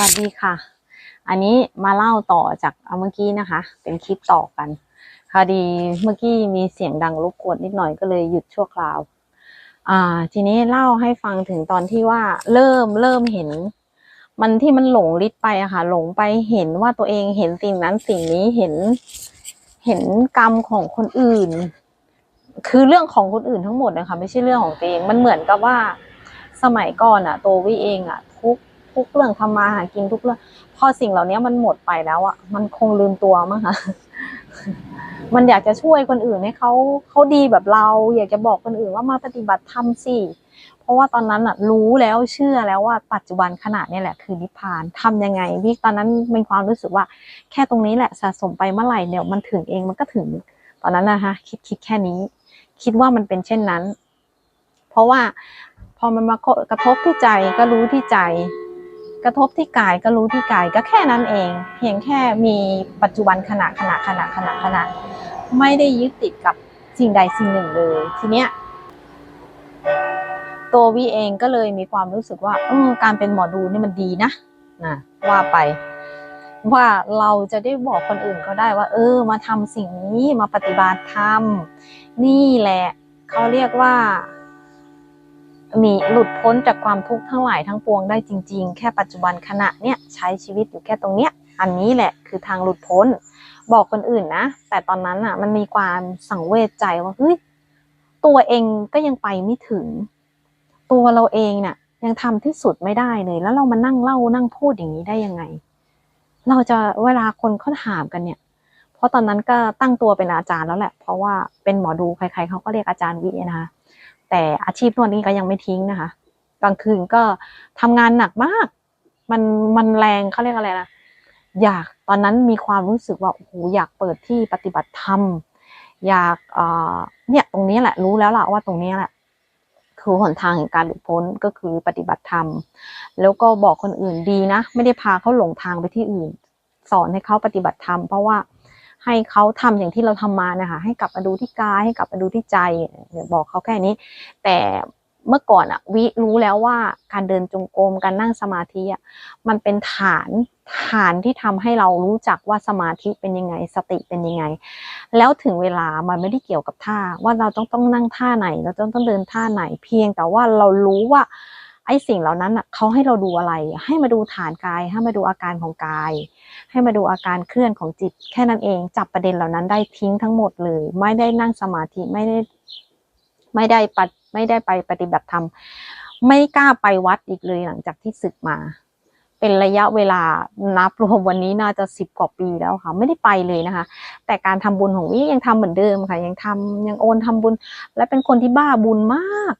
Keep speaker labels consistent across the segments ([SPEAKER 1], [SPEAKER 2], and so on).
[SPEAKER 1] วัสดีค่ะ อันนี้มาเล่าต่อจากเมื่อกี้นะคะ เป็นคลิปต่อกันพอดีเมื่อกี้มีเสียงดังรบกวนนิดหน่อยก็เลยหยุดชั่วคราว อ่า ทีนี้เล่าให้ฟังถึงตอนที่ว่าเริ่มเริ่มเห็น มันที่มันหลงลิดไปอะค่ะ หลงไปเห็นว่าตัวเองเห็นสิ่งนั้นสิ่งนี้เห็น เห็นกรรมของคนอื่น คือเรื่องของคนอื่นทั้งหมดนะคะไม่ใช่เรื่องของตัวเองมันเหมือนกับว่าสมัยก่อนอะตัววิเองอะ ทุกเรื่องทำมาหากินทุกเรื่อง พอสิ่งเหล่านี้มันหมดไปแล้วอะมันคงลืมตัวมั้งคะมันอยากจะช่วยคนอื่นให้เขาเขาดีแบบเรา อยากจะบอกคนอื่นว่ามาปฏิบัติธรรมสิเพราะว่าตอนนั้นอะรู้แล้วเชื่อแล้วว่าปัจจุบันขณะนี้แหละคือนิพพานทำยังไงวิตอนนั้นเป็นความรู้สึกว่า แค่ตรงนี้แหละสะสมไปเมื่อไหร่เดี๋ยวมันถึงเองมันก็ถึงตอนนั้นนะคะคิดคิดแค่นี้ คิดว่ามันเป็นเช่นนั้น เพราะว่าพอมันมากระทบที่ใจก็รู้ที่ใจ กระทบที่กายก็รู้ที่กายก็แค่นั้นเอง เพียงแค่มีปัจจุบันขณะขณะขณะขณะขณะไม่ได้ยึดติดกับสิ่งใดสิ่งหนึ่งเลย ทีเนี้ยตัววีเองก็เลยมีความรู้สึกว่าเออการเป็นหมอดูนี่มันดีนะนะว่าไป ว่าเราจะได้บอกคนอื่นก็ได้ว่า เออ มาทำสิ่งนี้มาปฏิบัติธรรมนี่แหละเขาเรียกว่า มีหลุดพ้นจากความทุกข์ทั้งหลายทั้งปวงได้จริง ๆ แค่ปัจจุบันขณะเนี้ยใช้ชีวิตอยู่แค่ตรงเนี้ย อันนี้แหละคือทางหลุดพ้น บอกคนอื่นนะ แต่ตอนนั้นอะ มันมีความสังเวชใจว่าเฮ้ยตัวเองก็ยังไปไม่ถึง ตัวเราเองเนี่ยยังทำที่สุดไม่ได้เลย แล้วเรามานั่งเล่านั่งพูดอย่างนี้ได้ยังไง เราจะเวลาคนเขาถามกันเนี่ย เพราะตอนนั้นก็ตั้งตัวเป็นอาจารย์แล้วแหละ เพราะว่าเป็นหมอดูใครๆเขาก็เรียกอาจารย์วินะคะ แต่อาชีพนวดนี้ก็ยังไม่ทิ้งนะคะ กลางคืนก็ทำงานหนักมาก มันมันแรงเขาเรียกอะไรนะอยากตอนนั้นมีความรู้สึกว่าโอ้โหอยากเปิดที่ปฏิบัติธรรมอยากเอ่อเนี่ยตรงนี้แหละรู้แล้วล่ะว่าตรงนี้แหละ คือหนทางแห่งการหลุดพ้นก็คือปฏิบัติธรรม แล้วก็บอกคนอื่นดีนะ ไม่ได้พาเขาหลงทางไปที่อื่น สอนให้เขาปฏิบัติธรรมเพราะว่า ให้เขาทำอย่างที่เราทำมานะคะให้กลับมาดูที่กายให้กลับมาดูที่ใจเดี๋ยวบอกเขาแค่นี้ แต่เมื่อก่อนอะวิรู้แล้วว่าการเดินจงกรมการนั่งสมาธิอะมันเป็นฐานฐานที่ทำให้เรารู้จักว่าสมาธิเป็นยังไง สติเป็นยังไง แล้วถึงเวลามันไม่ได้เกี่ยวกับท่าว่าเราต้องต้องนั่งท่าไหน เราต้องต้องเดินท่าไหนเพียง แต่ว่าเรารู้ว่า ไอ้สิ่งเหล่านั้นอะเขาให้เราดูอะไร ให้มาดูฐานกาย ให้มาดูอาการของกาย ให้มาดูอาการเคลื่อนของจิต แค่นั้นเอง จับประเด็นเหล่านั้นได้ทิ้งทั้งหมดเลย ไม่ได้นั่งสมาธิไม่ได้ไม่ได้ปฏิไม่ได้ไปปฏิบัติธรรมไม่กล้าไปวัดอีกเลยหลังจากที่ศึกมา เป็นระยะเวลานับรวมวันนี้น่าจะสิบกว่าปีแล้วค่ะ ไม่ได้ไปเลยนะคะ แต่การทำบุญของวิยังทำเหมือนเดิมค่ะ ยังทำยังโอนทำบุญ และเป็นคนที่บ้าบุญมาก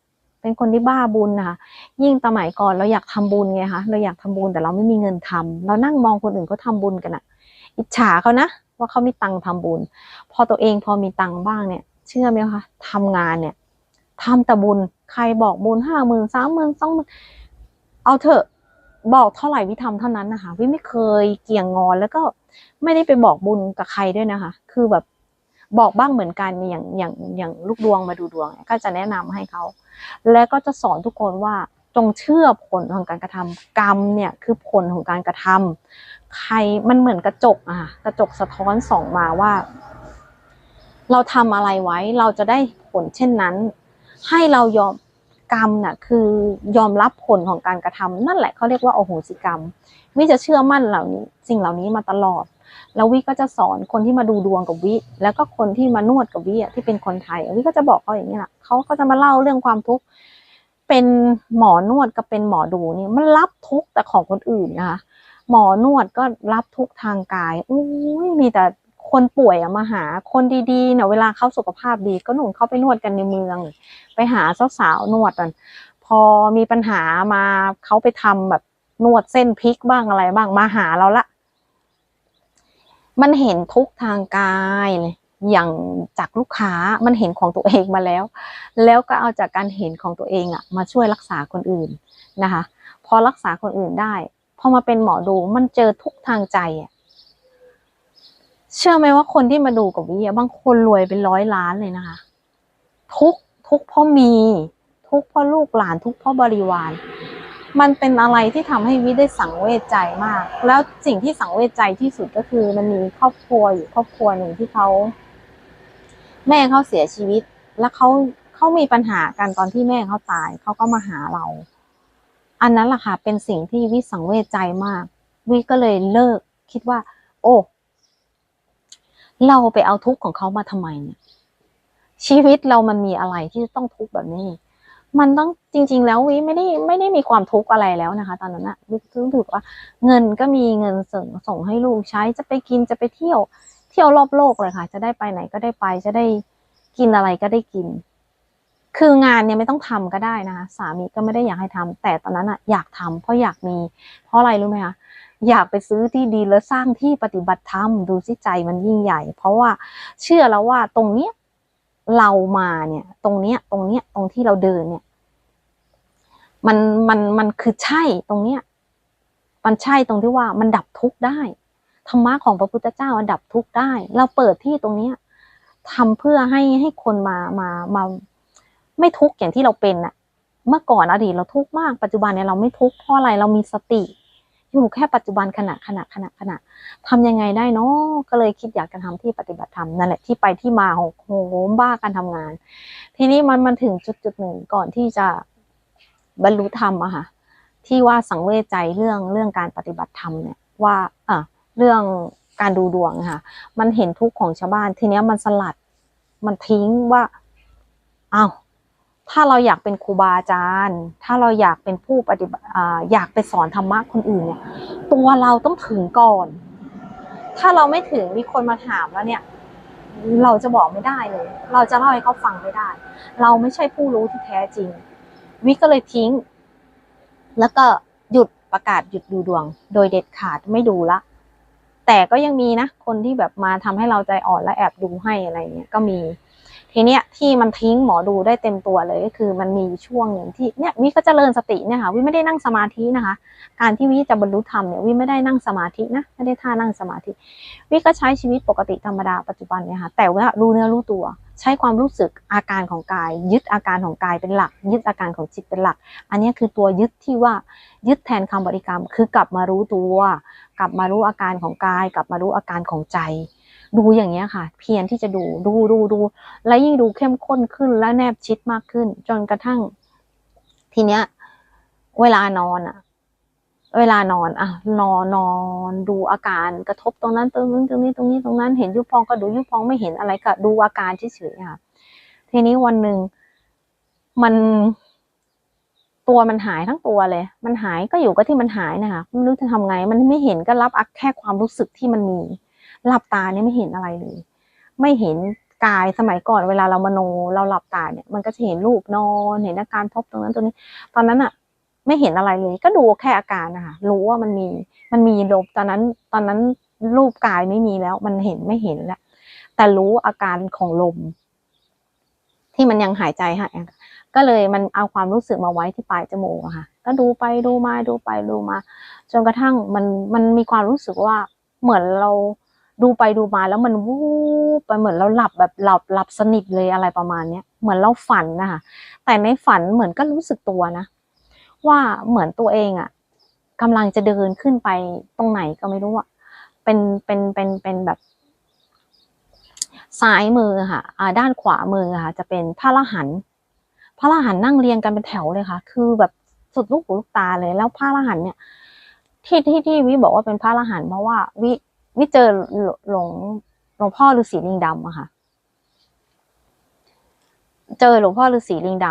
[SPEAKER 1] เป็นคนที่บ้าบุญนะคะยิ่งสมัยก่อนเราอยากทำบุญไงคะเราอยากทำบุญแต่เราไม่มีเงินทำเรานั่งมองคนอื่นเขาทาบุญกันอะอิจฉาเขานะว่าเขามีตังค์ทำบุญ พอตัวเองพอมีตังค์บ้างเนี่ย เชื่อไหมคะทำงานเนี่ยทำแต่บุญใครบอกบุญห้าหมื่นสามหมื่นสองหมื่นเอาเถอะบอกเท่าไหร่วิทำเท่านั้นนะคะวิไม่เคยเกี่ยงงอนแล้วก็ไม่ได้ไปบอกบุญกับใครด้วยนะคะ คือแบบ บอกบ้างเหมือนกันอย่างอย่างอย่างลูกดวงมาดูดวง ก็จะแนะนำให้เขา และก็จะสอนทุกคนว่าจงเชื่อผลของการกระทำกรรมเนี่ยคือผลของการกระทำใครมันเหมือนกระจกอะค่ะกระจกสะท้อนส่องมาว่า เราทำอะไรไว้เราจะได้ผลเช่นนั้น ให้เรายอมกรรมน่ะคือยอมรับผลของการกระทำนั่นแหละเขาเรียกว่าโอโหสิกรรมวิจะเชื่อมั่นเหล่านี้ สิ่งเหล่านี้มาตลอด แล้ววิก็จะสอนคนที่มาดูดวงกับวิแล้วก็คนที่มานวดกับวิอะที่เป็นคนไทยวิก็จะบอกเขาอย่างนี้แหละเขาก็จะมาเล่าเรื่องความทุกข์เป็นหมอนวดกับเป็นหมอดูเนี่ยมันรับทุกข์แต่ของคนอื่นนะคะหมอนวดก็รับทุกข์ทางกายอุ้ยมีแต่คนป่วยมาหาคนดีๆเนี่ยเวลาเขาสุขภาพดีก็หนุนเขาไปนวดกันในเมือง ไปหาสาวๆนวดกันพอมีปัญหามาเขาไปทำแบบนวดเส้นพลิกบ้างอะไรบ้างมาหาเราละ มันเห็นทุกทางกายเลยอย่างจากลูกค้ามันเห็นของตัวเองมาแล้ว แล้วก็เอาจากการเห็นของตัวเองอะมาช่วยรักษาคนอื่นนะคะ พอรักษาคนอื่นได้พอมาเป็นหมอดูมันเจอทุกทางใจอะเชื่อไหมว่าคนที่มาดูกับวิอะบางคนรวยเป็นร้อยล้านเลยนะคะ ทุกทุกพราะมี ทุกพราะลูกหลาน ทุกพราะบริวาร มันเป็นอะไรที่ทำให้วิได้สังเวชใจมาก แล้วสิ่งที่สังเวชใจที่สุดก็คือมันมีครอบครัวอยู่ครอบครัวหนึ่งที่เขา แม่เขาเสียชีวิต แล้วเขาเขามีปัญหากันตอนที่แม่เขาตายเขาก็มาหาเรา อันนั้นแหละค่ะเป็นสิ่งที่วิสังเวชใจมาก วิก็เลยเลิก คิดว่า โอ้เราไปเอาทุกข์ของเขามาทำไมเนี่ยชีวิตเรามันมีอะไรที่ต้องทุกข์แบบนี้ มันต้องจริง ๆ แล้ววิไม่ได้ไม่ได้มีความทุกข์อะไรแล้วนะคะ ตอนนั้นอะวิรู้สึกว่าเงินก็มีเงินส่งส่งให้ลูกใช้จะไปกินจะไปเที่ยว เที่ยวรอบโลกเลยค่ะ จะได้ไปไหนก็ได้ไปจะได้กินอะไรก็ได้กิน คืองานเนี่ยไม่ต้องทำก็ได้นะคะสามีก็ไม่ได้อยากให้ทำแต่ตอนนั้นอะอยากทำเพราะอยากมี เพราะอะไรรู้ไหมคะอยากไปซื้อที่ดีแล้วสร้างที่ปฏิบัติธรรมดูสิใจมันยิ่งใหญ่ เพราะว่าเชื่อแล้วว่าตรงเนี้ยเรามาเนี่ย ตรงเนี้ย ตรงเนี้ย ตรงที่เราเดินเนี่ย มันมันมันคือใช่ตรงเนี้ย มันใช่ตรงที่ว่ามันดับทุกข์ได้ธรรมะของพระพุทธเจ้ามันดับทุกข์ได้ เราเปิดที่ตรงเนี้ยทำเพื่อให้ให้คนมามามา ไม่ทุกข์อย่างที่เราเป็นอะเมื่อก่อนอดีตเราทุกข์มากปัจจุบันเนี่ยเราไม่ทุกข์เพราะอะไรเรามีสติ อยู่แค่ปัจจุบันขณะขณะขณะขณะทำยังไงได้เนาะก็เลยคิดอยากจะทำที่ปฏิบัติธรรมนั่นแหละที่ไปที่มาของโหมบ้าการทำงาน ทีนี้มันมันถึงจุดจุดหนึ่งก่อนที่จะ บรรลุธรรมอะค่ะที่ว่าสังเวชใจเรื่องเรื่องการปฏิบัติธรรมเนี่ยว่าอะเรื่องการดูดวงค่ะ มันเห็นทุกข์ของชาวบ้าน ทีเนี้ยมันสลัดมันทิ้งว่าอ้าวถ้าเราอยากเป็นครูบาอาจารย์ ถ้าเราอยากเป็นผู้ปฏิบัติอยากไปสอนธรรมะคนอื่นเนี่ย ตัวเราต้องถึงก่อน ถ้าเราไม่ถึงมีคนมาถามแล้วเนี่ย เราจะบอกไม่ได้เลย เราจะเล่าให้เขาฟังไม่ได้ เราไม่ใช่ผู้รู้ที่แท้จริง วิก็เลยทิ้ง แล้วก็หยุดประกาศหยุดดูดวง โดยเด็ดขาดไม่ดูละ แต่ก็ยังมีนะ คนที่แบบมาทำให้เราใจอ่อนและแอบดูให้อะไรเงี้ยก็มี ทีเนี้ยที่มันทิ้งหมอดูได้เต็มตัวเลยก็คือมันมีช่วงหนึ่งที่เนี่ยวิก็เจริญสติเนี่ยค่ะวิไม่ได้นั่งสมาธินะคะ การที่วิจะบรรลุธรรมเนี่ยวิไม่ได้นั่งสมาธินะไม่ได้ท่านั่งสมาธิวิก็ใช้ชีวิตปกติธรรมดาปัจจุบันเนี่ยค่ะแต่ว่ารู้เนื้อรู้ตัว ใช้ความรู้สึกอาการของกาย ยึดอาการของกายเป็นหลัก ยึดอาการของจิตเป็นหลัก อันนี้คือตัวยึดที่ว่ายึดแทนคำบริกรรม คือกลับมารู้ตัว กลับมารู้อาการของกาย กลับมารู้อาการของใจ ดูอย่างเงี้ยค่ะ เพียรที่จะดูดูดูดู และยิ่งดูเข้มข้นขึ้นและแนบชิดมากขึ้น จนกระทั่ง ทีเนี้ย เวลานอนอะเวลานอนอะนอนนอนดูอาการกระทบตรงนั้นตรงนี้ตรงนี้ตรงนี้ตรงนั้น เห็นยุบพองก็ดูยุบพองไม่เห็นอะไรก็ดูอาการเฉยๆค่ะ ทีนี้วันหนึ่งมันตัวมันหายทั้งตัวเลย มันหายก็อยู่ก็ที่มันหายนะคะไม่รู้จะทำไง มันไม่เห็นก็รับแค่ความรู้สึกที่มันมี หลับตาเนี่ยไม่เห็นอะไรเลย ไม่เห็นกายสมัยก่อนเวลาเรามโนเราหลับตาเนี่ยมันก็จะเห็นรูปนอนเห็นอาการทบตรงนั้นตรงนี้ ตอนนั้นอะไม่เห็นอะไรเลย ก็ดูแค่อาการนะคะรู้ว่ามันมีมันมีลมตอนนั้นตอนนั้นรูปกายไม่มีแล้วมันเห็นไม่เห็นแล้วแต่รู้อาการของลม ที่มันยังหายใจหายก็เลยมันเอาความรู้สึกมาไว้ที่ปลายจมูกค่ะ ก็ดูไปดูมาดูไปดูมา จนกระทั่งมันมันมีความรู้สึกว่าเหมือนเรา ดูไปดูมาแล้วมันวูบไปเหมือนเราหลับแบบหลับหลับสนิทเลยอะไรประมาณเนี้ยเหมือนเราฝันนะคะแต่ในฝันเหมือนก็รู้สึกตัวนะ ว่าเหมือนตัวเองอะกำลังจะเดินขึ้นไปตรงไหนก็ไม่รู้อะเป็นเป็นเป็นเป็นแบบซ้ายมือค่ะอ่าด้านขวามือค่ะ จะเป็นพระละหันพระละหันนั่งเรียงกันเป็นแถวเลยค่ะ คือแบบสุดลูกหูลูกตาเลย แล้วพระละหันเนี่ย ที่ที่ที่วิบอกว่าเป็นพระละหันเพราะว่าวิ วิเจอหลวงหลวงพ่อฤาษีลิงดำอะค่ะ เจอหลวงพ่อฤาษีลิงด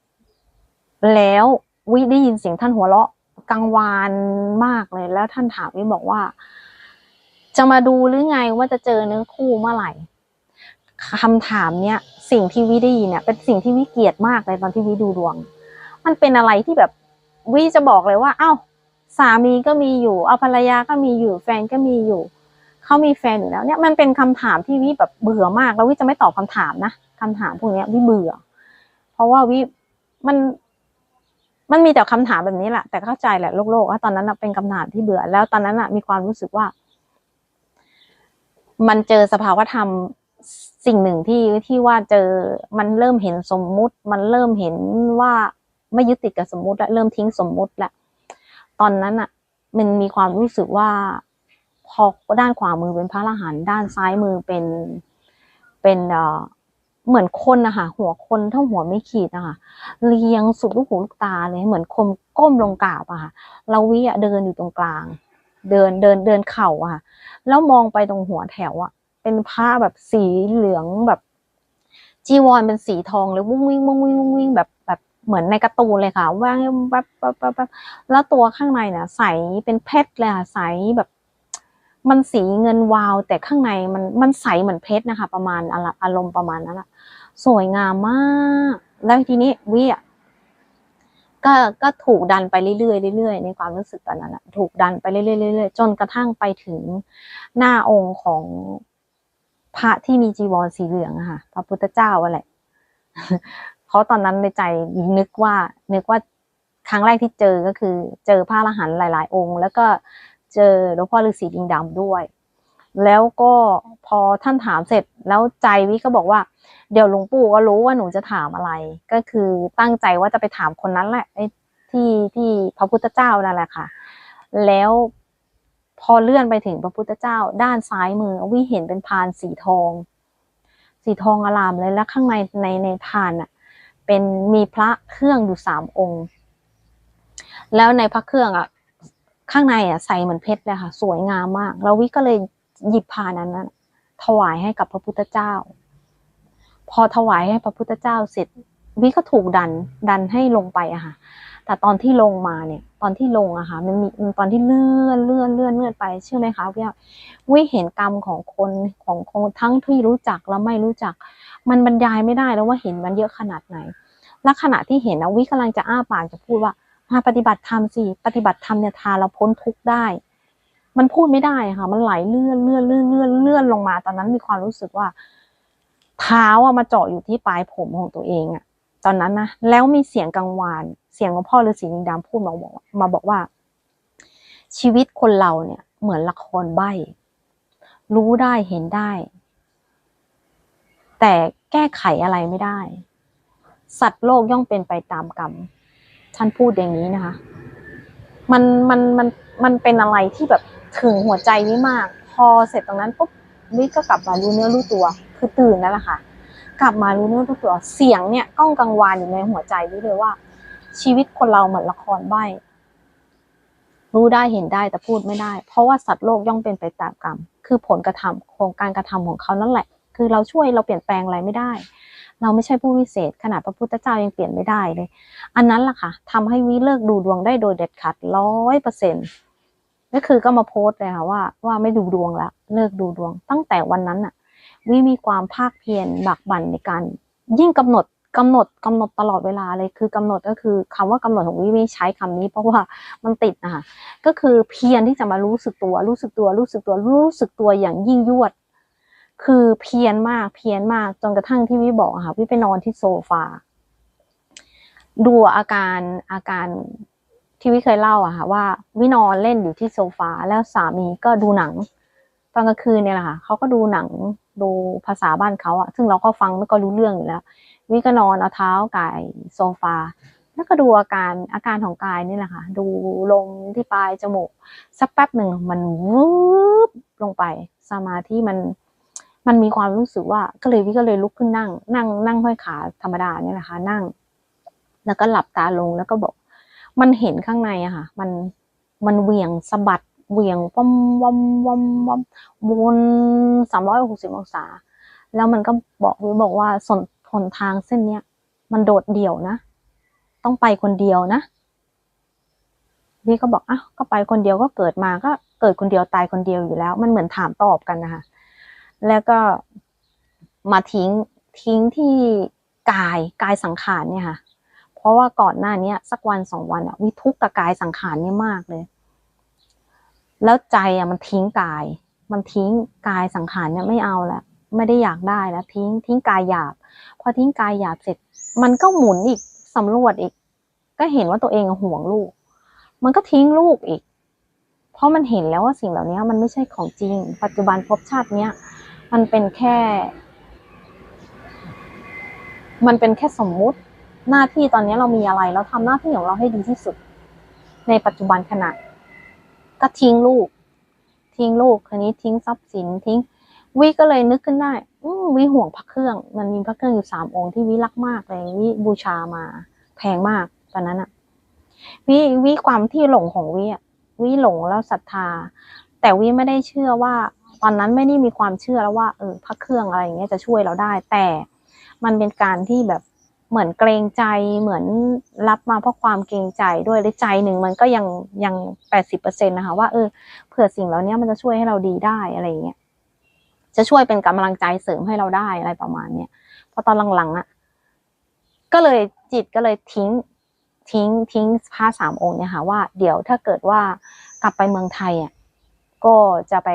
[SPEAKER 1] ำแล้ววิได้ยินเสียงท่านหัวเราะกังวานมากเลย แล้วท่านถามวิบอกว่า จะมาดูหรือไงว่าจะเจอเนื้อคู่เมื่อไหร่คำถามเนี้ยสิ่งที่วิได้ยินเนี่ยเป็นสิ่งที่วิเกลียดมากเลยตอนที่วิดูดวง มันเป็นอะไรที่แบบวิจะบอกเลยว่า เอ้า สามีก็มีอยู่ เอาภรรยาก็มีอยู่ แฟนก็มีอยู่เขามีแฟนอยู่แล้วเนี่ยมันเป็นคำถามที่วิแบบเบื่อมาก แล้ววิจะไม่ตอบคำถามนะคำถามพวกนี้วิเบื่อ เพราะว่าวิมัน มันมีแต่คำถามแบบนี้แหละแต่เข้าใจแหละโลกโลกว่าตอนนั้นเป็นคำถามที่เบื่อ แล้วตอนนั้นมีความรู้สึกว่า มันเจอสภาวธรรมสิ่งหนึ่งที่ที่ว่าเจอมันเริ่มเห็นสมมุติ มันเริ่มเห็นว่าไม่ยึดติดกับสมมุติและเริ่มทิ้งสมมุติละ ตอนนั้นอะมันมีความรู้สึกว่า พอด้านขวามือเป็นพระอรหันต์ด้านซ้ายมือเป็นเป็นเอ่อเหมือนคนนะคะหัวคนเท่าหัวไม่ขีดนะคะเรียงสุดลูกหูลูกตาเลยเหมือนคมก้มลงกราบอะค่ะเราวิอะเดินอยู่ตรงกลาง เดินเดินเดินเข่าอะค่ะแล้วมองไปตรงหัวแถวอะเป็นผ้าแบบสีเหลืองแบบจีวรเป็นสีทองเลยวุ้งวิ่งวุ้งวิ่งวุ้งวิ่งแบบแบบ เหมือนในการ์ตูนเลยค่ะว่างแบบแบบแบบแล้วตัวข้างในเนี่ยใสเป็นเพชรเลยค่ะใสแบบ มันสีเงินวาว แต่ข้างในมันมันใสเหมือนเพชรนะคะ ประมาณอารมณ์ประมาณนั้นอะสวยงามมาก แล้วทีนี้วิอะก็ก็ถูกดันไปเรื่อยๆเรื่อยๆในความรู้สึกตอนนั้นอะถูกดันไปเรื่อยๆเรื่อยๆจนกระทั่งไปถึงหน้าองค์ของพระที่มีจีวรสีเหลืองอะค่ะ พระพุทธเจ้าอะไร เพราะตอนนั้นในใจนึกว่านึกว่าครั้งแรกที่เจอก็คือเจอพระอรหันต์หลาย ๆ องค์ แล้วก็เจอหลวงพ่อฤาษีดิงดำด้วย แล้วก็พอท่านถามเสร็จแล้วใจวิก็บอกว่า เดี๋ยวหลวงปู่ก็รู้ว่าหนูจะถามอะไร ก็คือตั้งใจว่าจะไปถามคนนั้นแหละที่ที่พระพุทธเจ้านั่นแหละค่ะ แล้วพอเลื่อนไปถึงพระพุทธเจ้า ด้านซ้ายมือวิเห็นเป็นพานสีทอง สีทองอลามเลยแล้วข้างในในในพานอะ เป็นมีพระเครื่องอยู่สามองค์ แล้วในพระเครื่องอะข้างในอะใส่เหมือนเพชรเลยค่ะ สวยงามมากแล้ววิก็เลยหยิบพานนั้นนะถวายให้กับพระพุทธเจ้า พอถวายให้พระพุทธเจ้าเสร็จ วิก็ถูกดันดันให้ลงไปอะค่ะ แต่ตอนที่ลงมาเนี่ย ตอนที่ลงอะค่ะ มันมีมันตอนที่เลื่อนเลื่อนเลื่อนเลื่อนไปเชื่อไหมคะวิวิเห็นกรรมของคนของคนทั้งที่รู้จักและไม่รู้จัก มันบรรยายไม่ได้แล้วว่าเห็นมันเยอะขนาดไหน และขณะที่เห็นนะวิกำลังจะอ้าปากจะพูดว่ามาปฏิบัติธรรมสิปฏิบัติธรรมเนี่ยทาเราพ้นทุกข์ได้ มันพูดไม่ได้ค่ะ มันไหลเลื่อนเลื่อนเลื่อนเลื่อนเลื่อนลงมา ตอนนั้นมีความรู้สึกว่า เท้าอะมาเจาะอยู่ที่ปลายผมของตัวเองอะตอนนั้นนะแล้วมีเสียงกังวาน เสียงของพ่อฤาษีลิงดำพูดมาบอกมาบอกว่า ชีวิตคนเราเนี่ย เหมือนละครใบ้รู้ได้เห็นได้ แต่แก้ไขอะไรไม่ได้ สัตว์โลกย่อมเป็นไปตามกรรมท่านพูดอย่างนี้นะคะ มันมันมันมันเป็นอะไรที่แบบถึงหัวใจวิมาก พอเสร็จตรงนั้นปุ๊บวิก็กลับมารู้เนื้อรู้ตัว คือตื่นนั่นแหละค่ะ กลับมารู้เนื้อรู้ตัวเสียงเนี่ยก้องกังวานอยู่ในหัวใจวิเลยว่า ชีวิตคนเราเหมือนละครใบ้รู้ได้เห็นได้แต่พูดไม่ได้ เพราะว่าสัตว์โลกย่อมเป็นไปตามกรรม คือผลกระทำโครงการกระทำของเขานั่นแหละ คือเราช่วยเราเปลี่ยนแปลงอะไรไม่ได้ เราไม่ใช่ผู้วิเศษ ขนาดพระพุทธเจ้ายังเปลี่ยนไม่ได้เลย อันนั้นแหละค่ะทำให้วิเลิกดูดวงได้โดยเด็ดขาดร้อยเปอร์เซ็นต์ก็คือก็มาโพสต์เลยค่ะว่าว่าไม่ดูดวงแล้วเลิกดูดวง ตั้งแต่วันนั้นน่ะวิมีความภาคเพียรบักบั่นในการ ยิ่งกำหนดกำหนดกำหนดตลอดเวลาเลยคือกำหนดก็คือคำว่ากำหนดของวิไม่ใช้คำนี้ เพราะว่ามันติดนะคะก็คือเพียรที่จะมารู้สึกตัว รู้สึกตัวรู้สึกตัวรู้สึกตัวอย่างยิ่งยวด คือเพี้ยรมากเพี้ยรมากจนกระทั่งที่วิบอกอะค่ะวิไปนอนที่โซฟาดูอาการอาการที่วิเคยเล่าอะค่ะ ว่าวินอนเล่นอยู่ที่โซฟาแล้วสามีก็ดูหนังตอนกลางคืนเนี่ยแหละค่ะเขาก็ดูหนังดูภาษาบ้านเขาอะซึ่งเราก็ฟังไม่ก็รู้เรื่องอยู่แล้ว วิก็นอนเอาเท้าก่ายโซฟา แล้วก็ดูอาการอาการของกายนี่แหละค่ะ ดูลมที่ปลายจมูกสักแป๊บหนึ่งมันวืบลงไป สมาธิมัน มันมีความรู้สึกว่าก็เลยวิก็เลยลุกขึ้นนั่ง นั่ง นั่งห้อยขาธรรมดาเนี่ยแหละคะ นั่ง แล้วก็หลับตาลงแล้วก็บอก มันเห็นข้างในอะค่ะ มันมันเหวี่ยงสะบัดเหวี่ยงวัมวัมวัมวัมวนสามร้อยหกสิบองศา แล้วมันก็บอกวิบอกว่าส่วนหนทางเส้นเนี้ยมันโดดเดี่ยวนะ ต้องไปคนเดียวนะวิก็บอกอ้าวก็ไปคนเดียวก็เกิดมาก็เกิดคนเดียวตายคนเดียวอยู่แล้ว มันเหมือนถามตอบกันนะคะ แล้วก็มาทิ้งทิ้งที่กายกายสังขารเนี่ยค่ะ เพราะว่าก่อนหน้านี้สักวันสองวันอะวิทุกกับกายสังขารเนี่ยมากเลย แล้วใจอะมันทิ้งกาย มันทิ้งกายสังขารเนี่ยไม่เอาแล้วไม่ได้อยากได้แล้วทิ้งทิ้งกายหยาบ พอทิ้งกายหยาบเสร็จ มันก็หมุนอีกสำรวจอีก ก็เห็นว่าตัวเองห่วงลูก มันก็ทิ้งลูกอีก เพราะมันเห็นแล้วว่าสิ่งเหล่านี้มันไม่ใช่ของจริง ปัจจุบันภพชาติเนี้ย มันเป็นแค่ มันเป็นแค่สมมุติหน้าที่ตอนนี้เรามีอะไรเราทำหน้าที่ของเราให้ดีที่สุด ในปัจจุบันขณะ ก็ทิ้งลูก ทิ้งลูกคันนี้ทิ้งทรัพย์สินทิ้งวิก็เลยนึกขึ้นได้ อืวิห่วงพระเครื่อง มันมีพระเครื่องอยู่สามองค์ที่วิรักมากเลยวิบูชามาแพงมากตอนนั้นอะวิวิความที่หลงของวิอะวิหลงแล้วศรัทธา แต่วิไม่ได้เชื่อว่า ตอนนั้นไม่ได้มีความเชื่อแล้วว่าเออพระเครื่องอะไรอย่างเงี้ยจะช่วยเราได้ แต่มันเป็นการที่แบบเหมือนเกรงใจเหมือนรับมาเพราะความเกรงใจด้วยและใจหนึ่งมันก็ยังยังแปดสิบเปอร์เซ็นต์นะคะว่าเออเผื่อสิ่งเหล่านี้มันจะช่วยให้เราดีได้อะไรอย่างเงี้ยจะช่วยเป็นกำลังใจเสริมให้เราได้อะไรประมาณเนี้ยพอตอนหลังๆอะก็เลยจิตก็เลยทิ้งทิ้งทิ้งพระสามองค์เนี่ยค่ะว่าเดี๋ยวถ้าเกิดว่ากลับไปเมืองไทยอะก็จะไป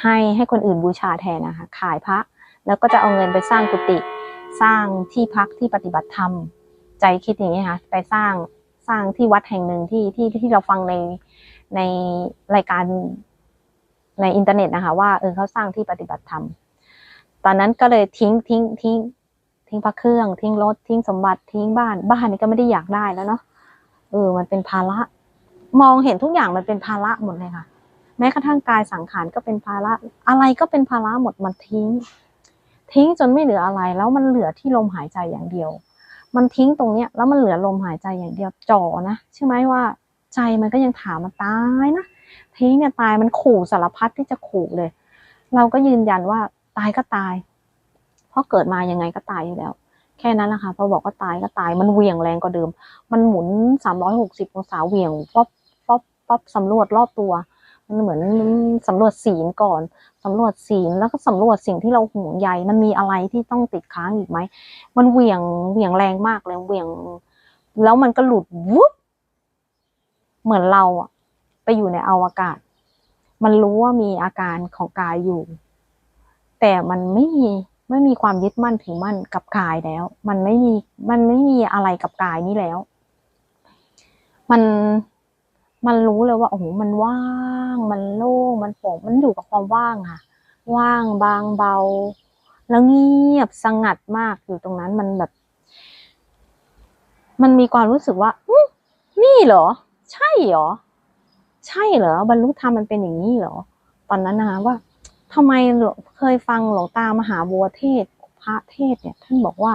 [SPEAKER 1] ให้ให้คนอื่นบูชาแทนนะคะขายพระแล้วก็จะเอาเงินไปสร้างกุฏิสร้างที่พักที่ปฏิบัติธรรม ใจคิดอย่างนี้ค่ะไปสร้างสร้างที่วัดแห่งหนึ่งที่ที่ที่เราฟังในในรายการในอินเทอร์เน็ตนะคะว่าเออเขาสร้างที่ปฏิบัติธรรม ตอนนั้นก็เลยทิ้งทิ้งทิ้งทิ้งพระเครื่อง ทิ้งรถทิ้งสมบัติทิ้งบ้านบ้านนี่ก็ไม่ได้อยากได้แล้วเนาะเออมันเป็นภาระ มองเห็นทุกอย่างมันเป็นภาระหมดเลยค่ะ แม้กระทั่งกายสังขารก็เป็นภาระอะไรก็เป็นภาระหมดมันทิ้ง ทิ้งจนไม่เหลืออะไรแล้วมันเหลือที่ลมหายใจอย่างเดียว มันทิ้งตรงเนี้ยแล้วมันเหลือลมหายใจอย่างเดียวจ่อนะใช่ไหมว่าใจมันก็ยังถามมันตายนะทิ้งเนี่ยตายมันขู่สารพัดที่จะขู่เลย เราก็ยืนยันว่าตายก็ตาย เพราะเกิดมายังไงก็ตายอยู่แล้ว แค่นั้นแหละค่ะพอบอกว่าตายก็ตาย มันเวียงแรงกว่าเดิม มันหมุนสามร้อยหกสิบองศาเวียงป๊อปป๊อปป๊อปสำรวจรอบตัว มันเหมือนสำรวจศีลก่อนสำรวจศีลแล้วก็สำรวจสิ่งที่เราห่วงใยมันมีอะไรที่ต้องติดค้างอีกไหมมันเหวี่ยงเหวี่ยงแรงมากเลยเหวี่ยง แล้วมันก็หลุดวุบเหมือนเราอะไปอยู่ในอวกาศ มันรู้ว่ามีอาการของกายอยู่ แต่มันไม่มีไม่มีความยึดมั่นถือมั่นกับกายแล้ว มันไม่มีมันไม่มีอะไรกับกายนี้แล้ว มัน มันรู้เลยว่าโอ้โหมันว่าง มันโล่งมันโปร่งมันอยู่กับความว่างค่ะ ว่างบางเบา แล้วเงียบสงัดมากอยู่ตรงนั้นมันแบบ มันมีความรู้สึกว่าอืนี่เหรอ ใช่เหรอ ใช่เหรอบรรลุธรรมมันเป็นอย่างนี้เหรอ ตอนนั้นนะคะว่าทำไมเคยฟังหลวงตามหาบัวเทศพระเทศเนี่ย ท่านบอกว่า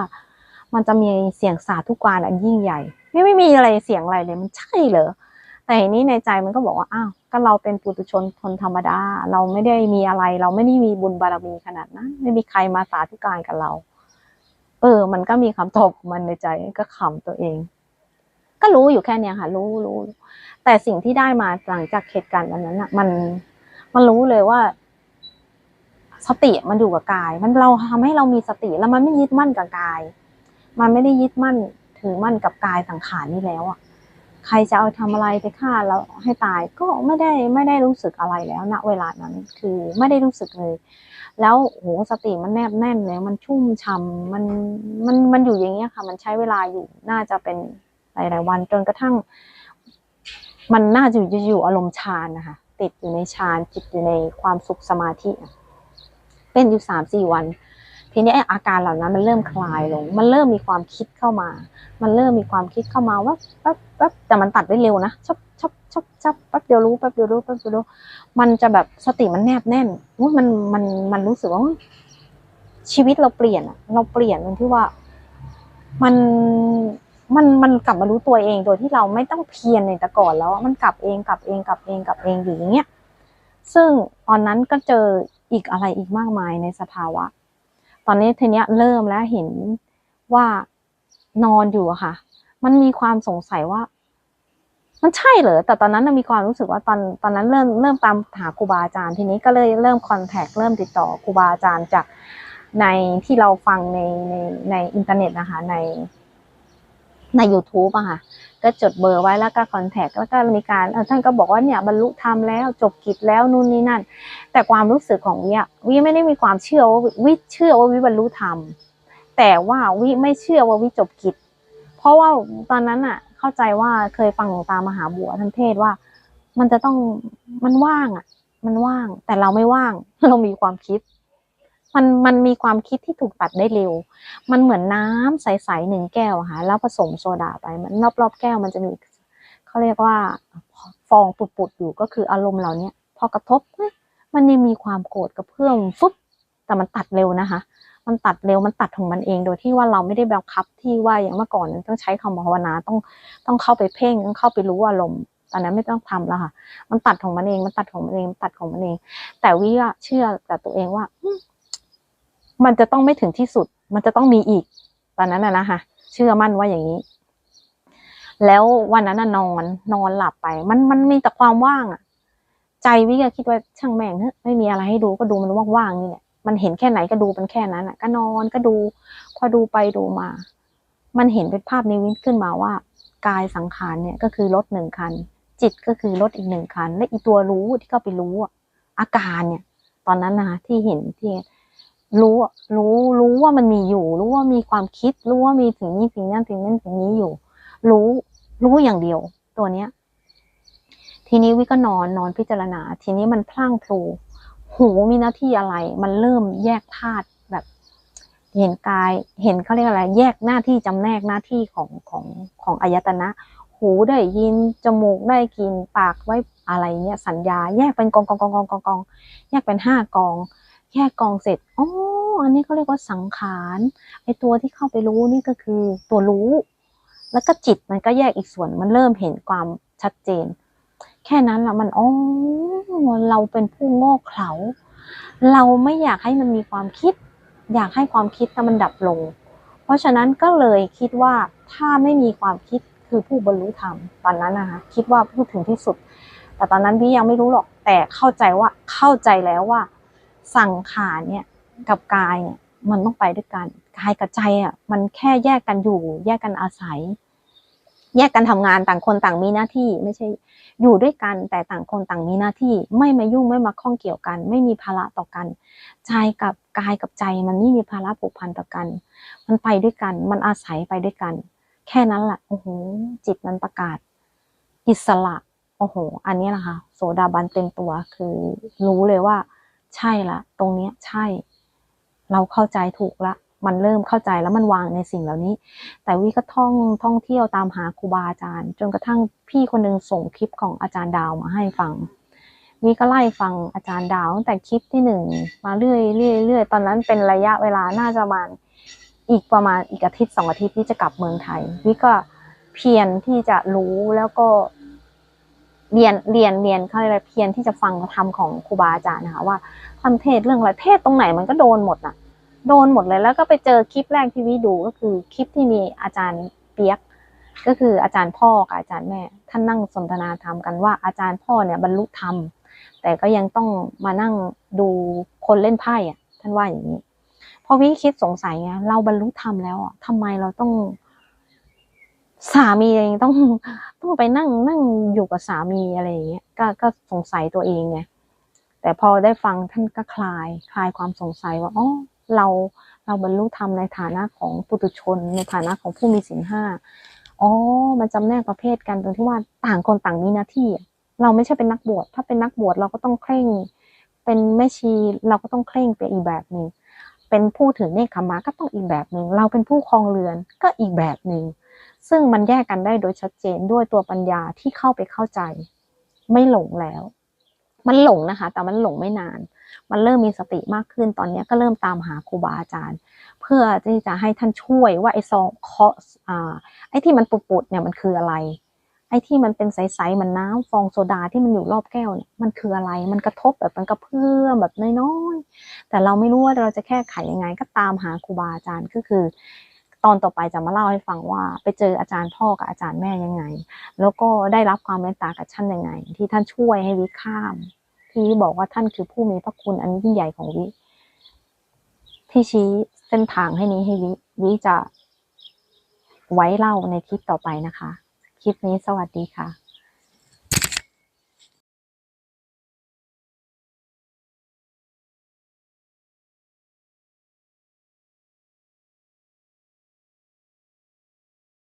[SPEAKER 1] มันจะมีเสียงสาธุการอันยิ่งใหญ่ ไม่ไม่มีอะไรเสียงอะไรเลย มันใช่เหรอ แต่ทีนี้ในใจมันก็บอกว่าอ้าวก็เราเป็นปุถุชนคนธรรมดา เราไม่ได้มีอะไร เราไม่ได้มีบุญบารมีขนาดนั้นไม่มีใครมาสาธุการกับเรา เออ มันก็มีคำตอบของมันในใจก็ขำตัวเอง ก็รู้อยู่แค่เนี้ยค่ะ รู้รู้แต่สิ่งที่ได้มาหลังจากเหตุการณ์วันนั้นอะ มันมันรู้เลยว่า สติมันอยู่กับกาย มันเราทำให้เรามีสติแล้วมันไม่ยึดมั่นกับกาย มันไม่ได้ยึดมั่นถือมั่นกับกายสังขารนี่แล้วอะ ใครจะเอาทำอะไรไปฆ่าแล้วให้ตายก็ไม่ได้ไม่ได้รู้สึกอะไรแล้วณเวลานั้นคือไม่ได้รู้สึกเลย แล้วโหสติมันแนบแน่นเลยมันชุ่มช่ำมันมันมันอยู่อย่างเงี้ยค่ะ มันใช้เวลาอยู่น่าจะเป็นหลาย ๆ วันจนกระทั่ง มันน่าจะอยู่อยู่อารมณ์ฌานนะคะติดอยู่ในฌานจิตอยู่ในความสุขสมาธิเป็นอยู่สามสี่วัน ทีนี้อาการเหล่านั้นมันเริ่มคลายลง มันเริ่มมีความคิดเข้ามา มันเริ่มมีความคิดเข้ามาว่าแป๊บแป๊บแต่มันตัดได้เร็วนะชับชับชับชับแป๊บเดียวรู้แป๊บเดียวรู้แป๊บเดียวรู้มันจะแบบสติมันแนบแน่นอุ๊ยมันมันมันรู้สึกว่าชีวิตเราเปลี่ยนอะเราเปลี่ยนตรงที่ว่ามันมันมันกลับมารู้ตัวเองโดยที่เราไม่ต้องเพียรในแต่ก่อนแล้วมันกลับเองกลับเองกลับเองกลับเองอยู่อย่างเงี้ยซึ่งตอนนั้นก็เจออีกอะไรอีกมากมายในสภาวะ ตอนนี้ทีเนี้ยเริ่มแล้วเห็นว่านอนอยู่อะค่ะ มันมีความสงสัยว่า มันใช่เหรอแต่ตอนนั้นมีความรู้สึกว่าตอนตอนนั้นเริ่มเริ่มตามหาครูบาอาจารย์ทีนี้ก็เลยเริ่มคอนแทคเริ่มติดต่อครูบาอาจารย์จากในที่เราฟังในในในอินเทอร์เน็ตนะคะ ในใน u t u b e อะค่ะ ก็จดเบอร์ไว้แล้วก็คอนแทคแล้วก็มีการท่านก็บอกว่าเนี่ยบรรลุธรรมแล้วจบกิจแล้วนู่นนี่นั่น แต่ความรู้สึกของวิวิไม่ได้มีความเชื่อว่าวิเชื่อว่าวิบรรลุธรรมแต่ว่าวิไม่เชื่อว่าวิจบกิจ เพราะว่าตอนนั้นอะเข้าใจว่าเคยฟังหลวงตามหาบัวท่านเทศว่า มันจะต้องมันว่างอะ มันว่างแต่เราไม่ว่างเรามีความคิด มันมันมีความคิดที่ถูกตัดได้เร็ว มันเหมือนน้ำใสๆหนึ่งแก้วค่ะแล้วผสมโซดาไปมันรอบๆแก้วมันจะมีเขาเรียกว่าฟองปุดๆอยู่ก็คืออารมณ์เหล่าเนี้ยพอกระทบเมันยังมีความโกรธกับเพื่อนฟึบแต่มันตัดเร็วนะคะ มันตัดเร็วมันตัดของมันเองโดยที่ว่าเราไม่ได้บังคับที่ว่าอย่างเมื่อก่อนต้องใช้คำภาวนาต้องต้องเข้าไปเพ่งต้องเข้าไปรู้อารมณ์ตอนนั้นไม่ต้องทำแล้วค่ะ มันตัดของมันเอง มันตัดของมันเอง มันตัดของมันเอง แต่วิเชื่อกับตัวเองว่า มันจะต้องไม่ถึงที่สุด มันจะต้องมีอีก ตอนนั้นน่ะนะคะเชื่อมั่นว่าอย่างนี้ แล้ววันนั้นน่ะนอนนอนหลับไป มันมันมีแต่ความว่างอะใจวิก็คิดว่าช่างแม่งเถอะไม่มีอะไรให้ดูก็ดูมันว่างๆนี่แหละมันเห็นแค่ไหนก็ดูมันแค่นั้นอะก็นอนก็ดูพอดูไปดูมา มันเห็นเป็นภาพนิวิตขึ้นมาว่ากายสังขารเนี่ยก็คือรถหนึ่งคัน จิตก็คือรถอีกหนึ่งคัน และอีตัวรู้ที่เข้าไปรู้อะอาการเนี่ย ตอนนั้นนะคะที่เห็นที่ รู้รู้รู้ว่ามันมีอยู่ รู้ว่ามีความคิด รู้ว่ามีถึงนี้ถึงนั้นถึงนั้นถึงนี้อยู่ รู้รู้อย่างเดียว ตัวเนี้ย ทีนี้วิก็นอนนอนพิจารณา ทีนี้มันพลั่งพลูหูมีหน้าที่อะไร มันเริ่มแยกธาตุแบบ เห็นกายเห็นเขาเรียกอะไร แยกหน้าที่จำแนกหน้าที่ของของของอายตนะ หูได้ยินจมูกได้กินปากไว้อะไรเงี้ยสัญญา แยกเป็นกองกองกองกองกองกองแยกเป็นห้ากอง แยกกองเสร็จอ๋ออันนี้เขาเรียกว่าสังขารไอตัวที่เข้าไปรู้นี่ก็คือตัวรู้ แล้วก็จิตมันก็แยกอีกส่วนมันเริ่มเห็นความชัดเจน แค่นั้นละมันอ๋อเราเป็นผู้โง่เขลาเราไม่อยากให้มันมีความคิด อยากให้ความคิดน่มันดับลง เพราะฉะนั้นก็เลยคิดว่าถ้าไม่มีความคิดคือผู้บรรลุธรรมตอนนั้นนะคะคิดว่าพูดถึงที่สุด แต่ตอนนั้นพี่ยังไม่รู้หรอกแต่เข้าใจว่าเข้าใจแล้วว่า สังขารเนี่ยกับกายเนี่ยมันต้องไปด้วยกันกายกับใจอะมันแค่แยกกันอยู่ แยกกันอาศัย แยกกันทำงานต่างคนต่างมีหน้าที่ไม่ใช่อยู่ด้วยกันแต่ต่างคนต่างมีหน้าที่ไม่มายุ่งไม่มาข้องเกี่ยวกัน ไม่มีภาระต่อกันใจกับกายกับใจมันไม่มีภาระผูกพันต่อกัน มันไปด้วยกัน มันอาศัยไปด้วยกัน แค่นั้นแหละโอ้โหจิตมันประกาศ อิสระโอ้โห อันนี้แหละคะโสดาบันเต็มตัวคือรู้เลยว่า ใช่ละ ตรงเนี้ยใช่ เราเข้าใจถูกละ มันเริ่มเข้าใจแล้วมันวางในสิ่งเหล่านี้ แต่วิก็ท่องท่องเที่ยวตามหาครูบาอาจารย์ จนกระทั่งพี่คนหนึงส่งคลิปของอาจารย์ดาวมาให้ฟังวิก็ไล่ฟังอาจารย์ดาวตั้งแต่คลิปที่หนึ่งมาเรื่อยเรื่อยเรื่อยตอนนั้นเป็นระยะเวลาน่าจะประมาณอีกประมาณอีกอาทิตย์สองอาทิตย์ที่จะกลับเมืองไทยวิก็เพียรที่จะรู้แล้วก็ เรียนเรียนเรียนเขาเรียกอะไรเพียรที่จะฟังธรรมของครูบาอาจารย์นะคะว่าทำเทศเรื่องอะไรเทศตรงไหนมันก็โดนหมดน่ะ โดนหมดเลยแล้วก็ไปเจอคลิปแรกที่วิดูก็คือคลิปที่มีอาจารย์เปียก ก็คืออาจารย์พ่อกับอาจารย์แม่ ท่านนั่งสนทนาธรรมกันว่าอาจารย์พ่อเนี่ยบรรลุธรรมแต่ก็ยังต้องมานั่งดูคนเล่นไพ่อะ ท่านว่าอย่างนี้พอวิคิดสงสัยไงเราบรรลุธรรมแล้วอะทำไมเราต้อง สามีเองต้องต้องไปนั่งนั่งอยู่กับสามีอะไรอย่างเงี้ยก็ก็สงสัยตัวเองไงแต่พอได้ฟังท่านก็คลายคลายความสงสัยว่าอ๋อเราเราบรรลุธรรมในฐานะของปุถุชน ในฐานะของผู้มีศีลห้าอ๋อมันจำแนกประเภทกันตรงที่ว่าต่างคนต่างมีหน้าที่ เราไม่ใช่เป็นนักบวชถ้าเป็นนักบวชเราก็ต้องเคร่ง เป็นแม่ชีเราก็ต้องเคร่งไปอีกแบบหนึ่งเป็นผู้ถือเนคขมมะก็ต้องอีกแบบหนึ่งเราเป็นผู้ครองเรือนก็อีกแบบหนึ่ง ซึ่งมันแยกกันได้โดยชัดเจนด้วยตัวปัญญาที่เข้าไปเข้าใจ ไม่หลงแล้ว มันหลงนะคะ แต่มันหลงไม่นาน มันเริ่มมีสติมากขึ้นตอนนี้ก็เริ่มตามหาครูบาอาจารย์ เพื่อที่จะให้ท่านช่วยว่าไอ้ซองเคาะอ่าไอ้ที่มันปุดๆเนี่ยมันคืออะไร ไอ้ที่มันเป็นใสๆเหมันน้ำฟองโซดาที่มันอยู่รอบแก้วเนี่ยมันคืออะไรมันกระทบแบบมันกระเพื่อมแบบน้อยๆแต่เราไม่รู้ว่าเราจะแก้ไขยังไง ก็ตามหาครูบาอาจารย์ก็คือ ตอนต่อไปจะมาเล่าให้ฟังว่า ไปเจออาจารย์พ่อกับอาจารย์แม่ยังไง แล้วก็ได้รับความเมตตากับท่านยังไง ที่ท่านช่วยให้วิข้าม ที่วิบอกว่าท่านคือผู้มีพระคุณอันยิ่งใหญ่ของวิ ที่ชี้เส้นทางให้นี้ให้วิวิจะไว้เล่าในคลิปต่อไปนะคะ คลิปนี้สวัสดีค่ะ